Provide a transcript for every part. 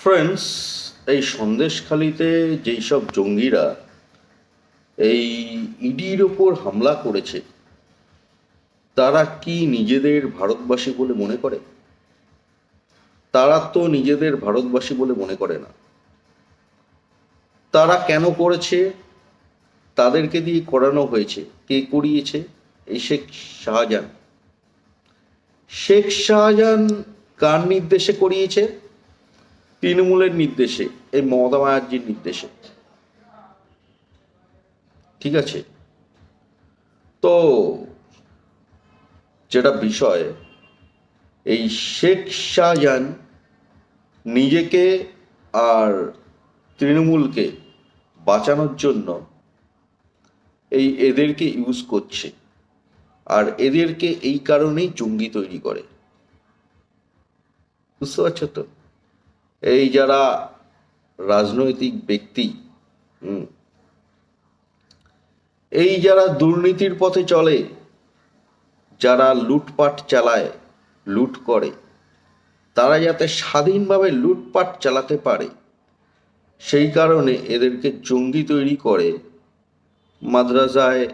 Friends এই সন্দেশখালিতে যেই সব জঙ্গিরা এই ইডির ওপর হামলা করেছে, তারা কি নিজেদের ভারতবাসী বলে মনে করে? তারা তো নিজেদের ভারতবাসী বলে মনে করে না। তারা কেন করেছে? তাদেরকে দিয়ে করানো হয়েছে। কে করিয়েছে? এই শেখ শাহজাহান। শেখ শাহজাহান কার নির্দেশে করিয়েছে? তৃণমূলের নির্দেশে, এই মমতা ব্যানার্জির নির্দেশে। ঠিক আছে? তো যেটা বিষয়, এই শেখ শাহজাহান নিজেকে আর তৃণমূলকে বাঁচানোর জন্য এই এদেরকে ইউজ করছে। আর এদেরকে এই কারণেই জঙ্গি তৈরি করে। বুঝতে পারছ তো? এই যারা রাজনৈতিক ব্যক্তি এই যারা দুর্নীতির পথে চলে, যারা লুটপাট চালায়, লুট করে, তারা যাতে স্বাধীনভাবে লুটপাট চালাতে পারে, সেই কারণে এদেরকে জঙ্গি তৈরি করে, মাদ্রাসায়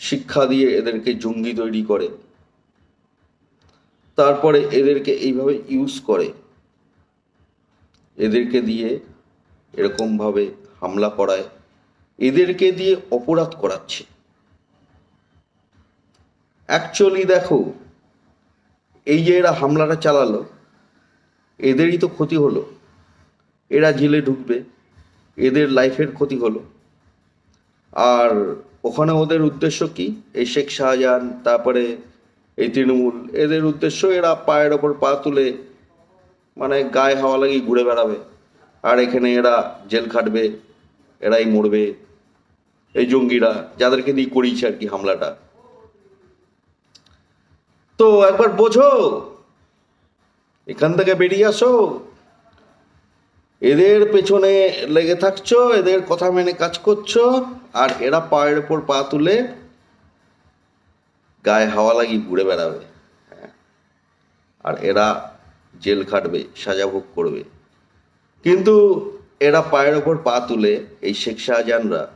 শিক্ষা দিয়ে এদেরকে জঙ্গি তৈরি করে। তারপরে এদেরকে এইভাবে ইউজ করে। এদেরকে দিয়ে এরকমভাবে হামলা করায়, এদেরকে দিয়ে অপরাধ করাচ্ছে। অ্যাকচুয়ালি দেখো, এই যে এরা হামলাটা চালালো, এদেরই তো ক্ষতি হলো। এরা জেলে ঢুকবে, এদের লাইফের ক্ষতি হলো। আর ওখানে ওদের উদ্দেশ্য কি? এই শেখ শাহজাহান, তারপরে এই তৃণমূল, এদের উদ্দেশ্য এরা পায়ের ওপর পা তুলে মানে গায়ে হাওয়া লাগিয়ে ঘুরে বেড়াবে। আর এখানে এরা জেল খাটবে, এরাই মরবে। এই জঙ্গিরা, যাদেরকে দিয়ে করিয়েছে আর কি হামলাটা। তো একবার বোঝো, এখান থেকে বেরিয়ে আসো। এদের পেছনে লেগে থাকছো, এদের কথা মেনে কাজ করছ, আর এরা পায়ের ওপর পা তুলে গায়ে হাওয়া লাগিয়ে ঘুরে বেড়াবে। হ্যাঁ। আর এরা জেল খাটবে, সাজা ভোগ করবে। কিন্তু এরা পায়ের ওপর পা তুলে, এই শেখ শাহজাহানরা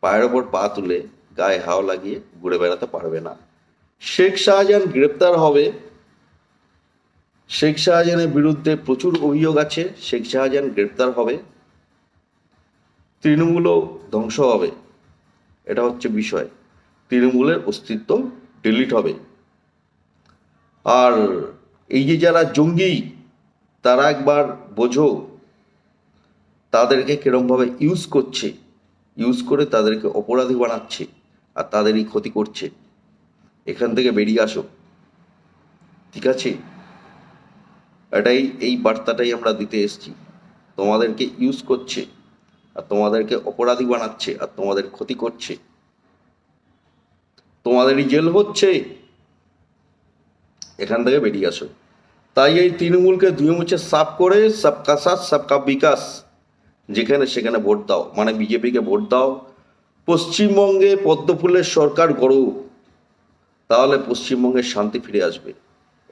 পায়ের ওপর পা তুলে গায়ে হাওয়া লাগিয়ে ঘুরে বেড়াতে পারবে না। শেখ শাহজাহান গ্রেপ্তার হবে। শেখ শাহজাহানের বিরুদ্ধে প্রচুর অভিযোগ আছে, শেখ শাহজাহান গ্রেপ্তার হবে। তৃণমূলও ধ্বংস হবে। এটা হচ্ছে বিষয়। তৃণমূলের অস্তিত্ব ডিলিট হবে। আর এই যে যারা জঙ্গি, তারা একবার বোঝো তাদেরকে কিরমভাবে ইউজ করছে। ইউজ করে তাদেরকে অপরাধী বানাচ্ছে আর তাদেরই ক্ষতি করছে। এখান থেকে বেরিয়ে আসো। ঠিক আছে? এটাই, এই বার্তাটাই আমরা দিতে এসেছি। তোমাদেরকে ইউজ করছে আর তোমাদেরকে অপরাধী বানাচ্ছে আর তোমাদের ক্ষতি করছে। তোমাদেরই জেল হচ্ছে। এখান থেকে বেরিয়ে আসো। তাই এই তৃণমূলকে ধুয়ে মুছে সাফ করে সবকা সাথ, সবকা বিকাশ, যেখানে সেখানে ভোট দাও। মানে বিজেপিকে ভোট দাও। পশ্চিমবঙ্গে পদ্মফুলের সরকার গড়ো তাহলে পশ্চিমবঙ্গে শান্তি ফিরে আসবে।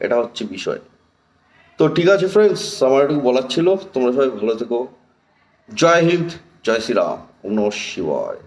এটা হচ্ছে বিষয়। তো ঠিক আছে ফ্রেন্ডস আমার একটু বলার ছিল। তোমরা সবাই ভালো থেকো। জয় হিন্দ, জয় শ্রীরাম। নমঃ শিবায়।